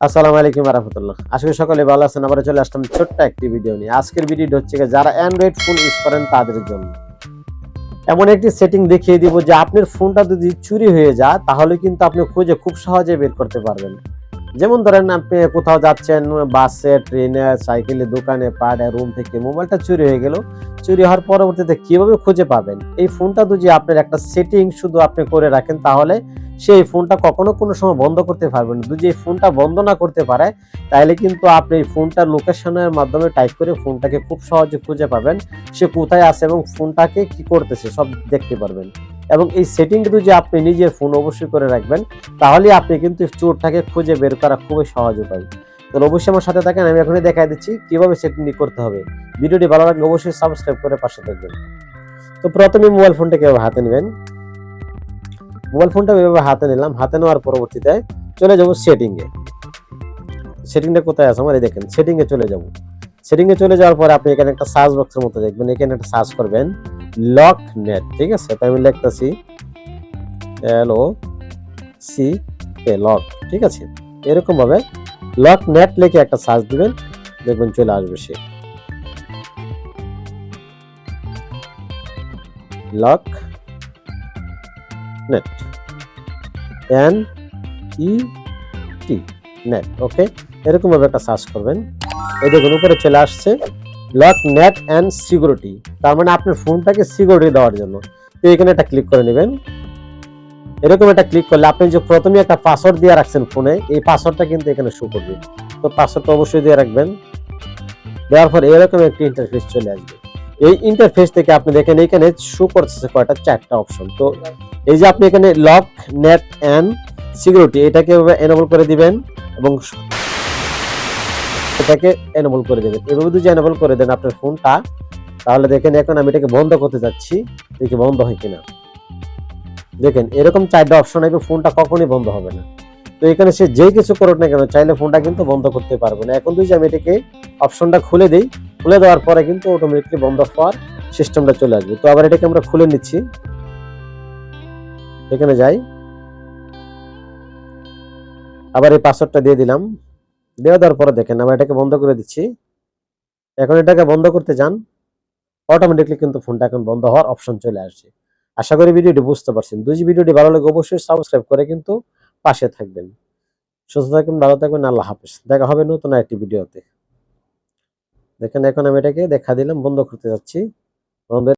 আসসালামু আলাইকুম রহমতুল্লাহ। আশা করি সকলে ভালো আছেন। আবার চলে আসলাম ছোট্ট একটি ভিডিও নিয়ে। আজকের ভিডিওটা হচ্ছে যারা অ্যান্ড্রয়েড ফোন ইউজ করেন তাদের জন্য। এমন একটি সেটিং দেখিয়ে দিব যে আপনার ফোনটা যদি চুরি হয়ে যায়, তাহলে কিন্তু আপনি খুঁজে খুব সহজে বের করতে পারবেন। যেমন ধরেন আপনি কোথাও যাচ্ছেন, বাসে, ট্রেনে, সাইকেলে, দোকানে পাড়ে রুম থেকে মোবাইলটা চুরি হয়ে গেল। চুরি হওয়ার পরবর্তীতে কীভাবে খুঁজে পাবেন? এই ফোনটা যদি আপনার একটা সেটিং শুধু আপনি করে রাখেন, তাহলে সেই ফোনটা কখনো কোনো সময় বন্ধ করতে পারবেন না। যদি এই ফোনটা বন্ধ না করতে পারে, তাহলে কিন্তু আপনি এই ফোনটার লোকেশনের মাধ্যমে টাইপ করে ফোনটাকে খুব সহজে খুঁজে পাবেন, সে কোথায় আছে এবং ফোনটাকে কি করতেছে সব দেখতে পারবেন। এবং এই সেটিংটা যদি আপনি নিজের ফোন অবশ্যই করে রাখবেন, তাহলে আপনি কিন্তু চোরটাকে খুঁজে বের করা খুবই সহজ উপায়। তো অবশ্যই আমার সাথে থাকেন, আমি এখনই দেখাই দিচ্ছি কীভাবে সেটিংটি করতে হবে। ভিডিওটি ভালো লাগলে অবশ্যই সাবস্ক্রাইব করে পাশে থাকবেন। তো প্রথমে মোবাইল ফোনটাকে হাতে নেবেন? মোবাইল ফোনটা এভাবে হাতে নিলাম, হাতে নেওয়ার পরবর্তীতে চলে যাব সেটিং এ সেটিংটা কোথায় আছে? আমার এই দেখেন সেটিং এ চলে যাব। সেটিং এ চলে যাওয়ার পরে আপনি এখানে একটা সার্চ বক্সের মতো দেখবেন, এখানে একটা সার্চ করবেন লক নেট ঠিক আছে? তাই আমি লিখতেছি এল ও সি এ লক ঠিক আছে? এরকম ভাবে লক নেট লিখে একটা সার্চ দিবেন, দেখবেন চলে আসবে সে। Lock net N E T net okay এরকম ভাবে একটা সার্চ করবেন। এই দেখুন, উপরে চলে আসছে লক নেট অ্যান্ড সিকিউরিটি তার মানে আপনার ফোনটাকে সিকিউরিটি দেওয়ার জন্য। তো এখানে একটা ক্লিক করে নেবেন। এরকম একটা ক্লিক করলে আপনি যে প্রথমে একটা পাসওয়ার্ড দিয়ে রাখছেন ফোনে, এই পাসওয়ার্ডটা কিন্তু এখানে শো করবে। তো পাসওয়ার্ডটা অবশ্যই দিয়ে রাখবেন। দেওয়ার পর এরকম একটি ইন্টারফেস চলে আসবে। এই ইন্টারফেস থেকে আপনি দেখেন এখানে শো করতেছে কয়টা, চারটা অপশন তো এই যে আপনি এখানে লক নেট অ্যান্ড সিকিউরিটি এটাকে এনেবল করে দিবেন এবং এটাকে এনেবল করে দেবেন। এভাবে যদি এনেবল করে দেন আপনার ফোনটা তাহলে দেখেন এখন আমি এটাকে বন্ধ করতে যাচ্ছি, দেখি বন্ধ হয় কিনা। দেখেন, এরকম চারটা অপশন আসবে ফোনটা কখনই বন্ধ হবে না। তো এখানে সে যে কিছু করুক না কেন, চাইলে ফোনটা কিন্তু বন্ধ করতে পারব না। এখন যদি আমি এটাকে অপশনটা খুলে দিই খুলে দেওয়ার পরে কিন্তু অটোমেটিকলি বন্ধ হওয়ার সিস্টেমটা চলে আসবে। তো আবার এটাকে আমরা খুলে নিচ্ছি। এখানে যাই। আবার এই পাসওয়ার্ডটা দিয়ে দিলাম। দেওয়া দেওয়ার পরে দেখেন আবার এটাকে বন্ধ করে দিচ্ছি। এখন এটাকে বন্ধ করতে যান অটোমেটিকলি কিন্তু ফোনটা এখন বন্ধ হওয়ার অপশন চলে আসছে। আশা করি ভিডিওটি বুঝতে পারছেন। দুই ভিডিওটি ভালো লাগে অবশ্যই সাবস্ক্রাইব করে কিন্তু পাশে থাকবেন। সুস্থ থাকবেন ভালো থাকবেন আল্লাহ হাফেজ। দেখা হবে নতুন একটি ভিডিওতে। দেখেন এখন আমি এটাকে দেখা দিলাম বন্ধ করতে যাচ্ছি। বন্ধ